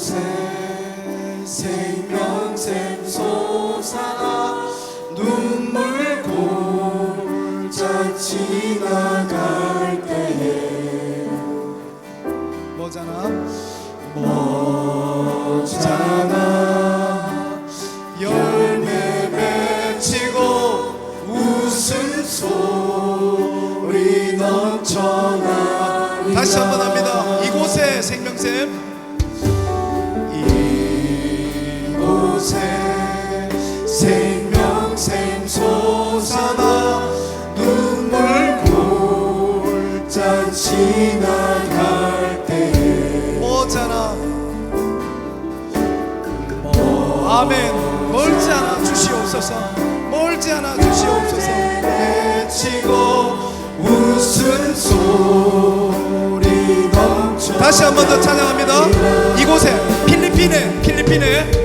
이곳에 생명샘 솟아 눈물 골짜 지나갈 때에. 뭐잖아? 뭐잖아? 열매 맺히고 웃음 소리 넘쳐나 다시 한번 합니다. 이곳에 생명샘 생명샘 솟아나 눈물 골짜 지나갈 때에 뭐잖아 아멘. 멀지 않아 주시옵소서. 멀지 않아 주시옵소서. 외치고 웃음 소리 넘쳐 다시 한 번 더 찬양합니다. 이곳에 필리핀에 필리핀에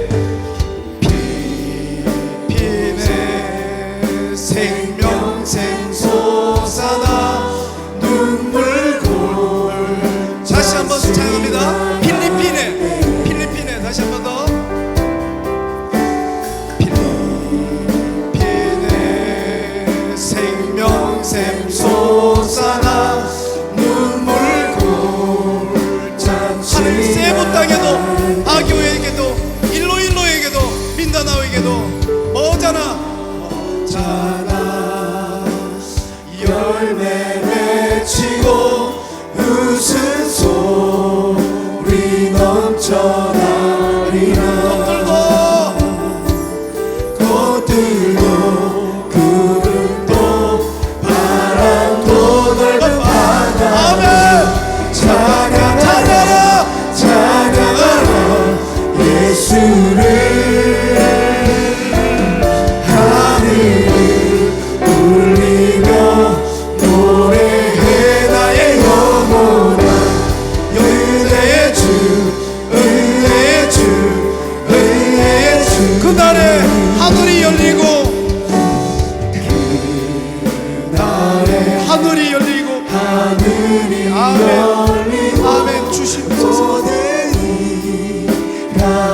하 하늘이 열리고 하늘이 아멘. 열리고 아멘 주시옵소서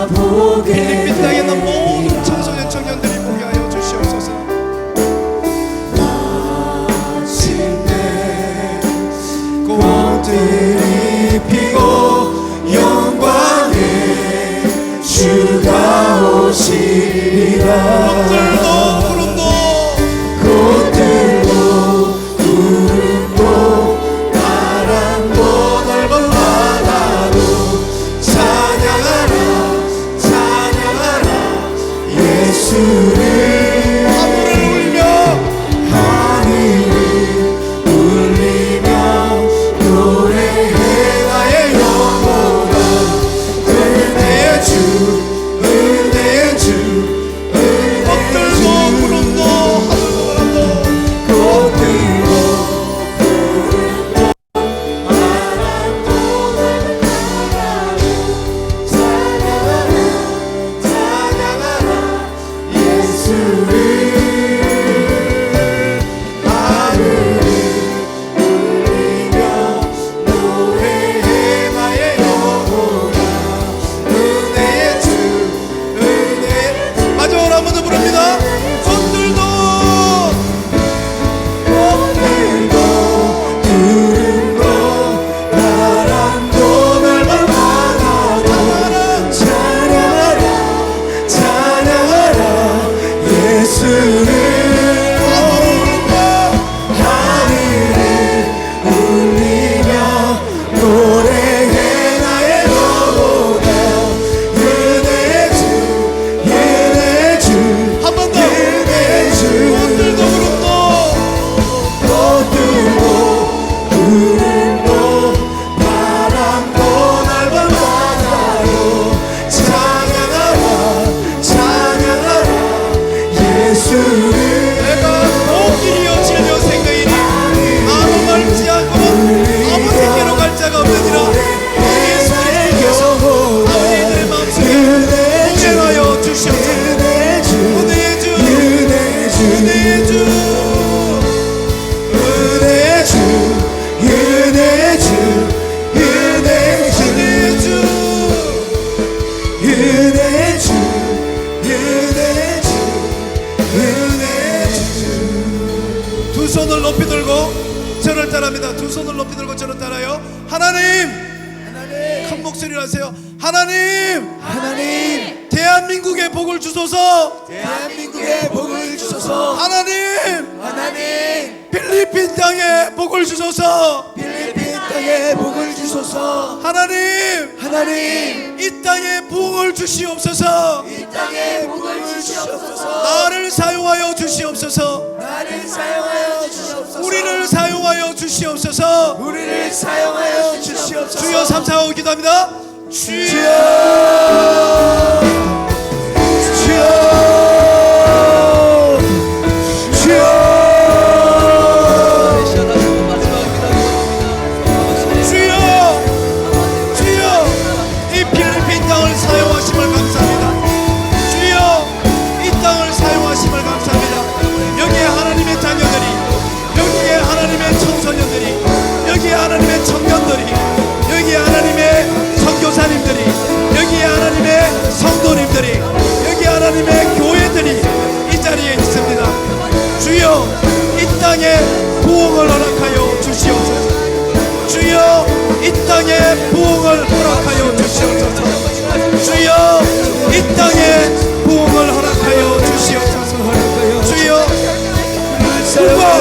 보게 to 손을 높이 들고 저를 따라합니다. 두 손을 높이 들고 저를 따라요. 하나님, 하나님. 큰 목소리로 하세요. 하나님, 하나님, 대한민국의 복을 주소서. 대한민국의 복을 주소서. 하나님, 하나님, 필리핀 땅에 복을 주소서. 땅에 복을 주소서. 하나님 하나님 이 땅에 부흥을 주시옵소서. 이 땅에 복을 주시옵소서. 나를 사용하여 주시옵소서. 나를 사용하여 주시옵소서. 우리를 사용하여 주시옵소서. 우리를 사용하여 주시옵소서. 주여 3, 4, 5 기도합니다. 주여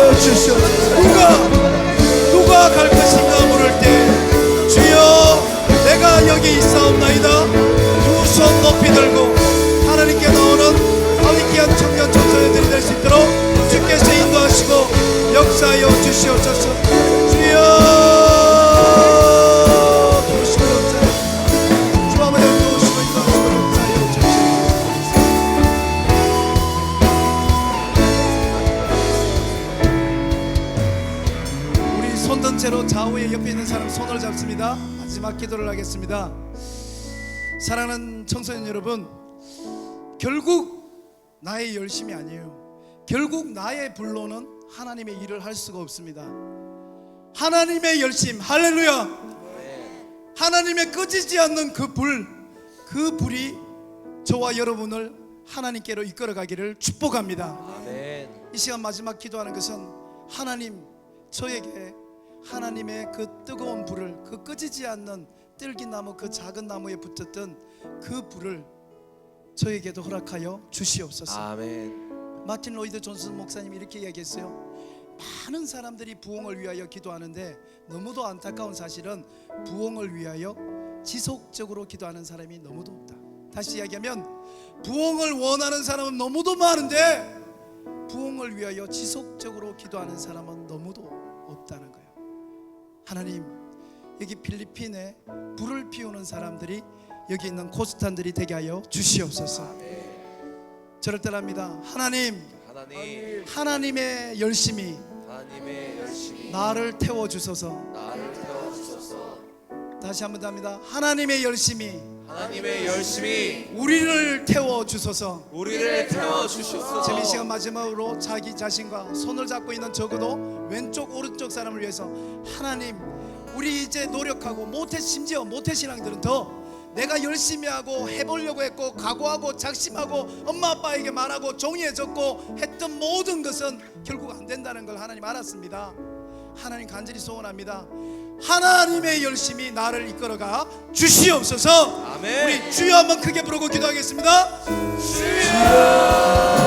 누가 누가 누가 갈 것인가 물을 때 주여 내가 여기 있사옵나이다. 두 손 높이 들고 하나님께 나오는 아기 귀한 청년 청소년들이 될 수 있도록 주께서 인도하시고 역사하여 주시옵소서 좌우에 옆에 있는 사람 손을 잡습니다. 마지막 기도를 하겠습니다. 사랑하는 청소년 여러분, 결국 나의 열심이 아니에요. 결국 나의 불로는 하나님의 일을 할 수가 없습니다. 하나님의 열심, 할렐루야. 하나님의 꺼지지 않는 그 불, 그 불이 저와 여러분을 하나님께로 이끌어 가기를 축복합니다. 이 시간 마지막 기도하는 것은 하나님 저에게 하나님의 그 뜨거운 불을 그 꺼지지 않는 뜰기나무 그 작은 나무에 붙었던 그 불을 저에게도 허락하여 주시옵소서. 아멘. 마틴 로이드 존슨 목사님이 이렇게 이야기했어요. 많은 사람들이 부흥을 위하여 기도하는데 너무도 안타까운 사실은 부흥을 위하여 지속적으로 기도하는 사람이 너무도 없다. 다시 이야기하면 부흥을 원하는 사람은 너무도 많은데 부흥을 위하여 지속적으로 기도하는 사람은 너무도 없다는. 하나님, 여기 필리핀에 불을 피우는 사람들이 여기 있는 코스탄들이 되게 하여 주시옵소서. 저를 따라합니다. 하나님, 하나님, 하나님의 열심히 하나님의 열심히 나를 태워 주소서. 나를 태워 주소서. 다시 한번 더 합니다. 하나님의 열심히 하나님의 열심히 우리를 태워 주소서. 우리를 태워. 지금 이 시간 마지막으로 자기 자신과 손을 잡고 있는 적어도 왼쪽 오른쪽 사람을 위해서 하나님 우리 이제 노력하고 모태 심지어 모태 신앙들은 더 내가 열심히 하고 해보려고 했고 각오하고 작심하고 엄마 아빠에게 말하고 종이에 적고 했던 모든 것은 결국 안 된다는 걸 하나님 알았습니다. 하나님 간절히 소원합니다. 하나님의 열심히 나를 이끌어가 주시옵소서. 아멘. 우리 주여 한번 크게 부르고 기도하겠습니다. 주여.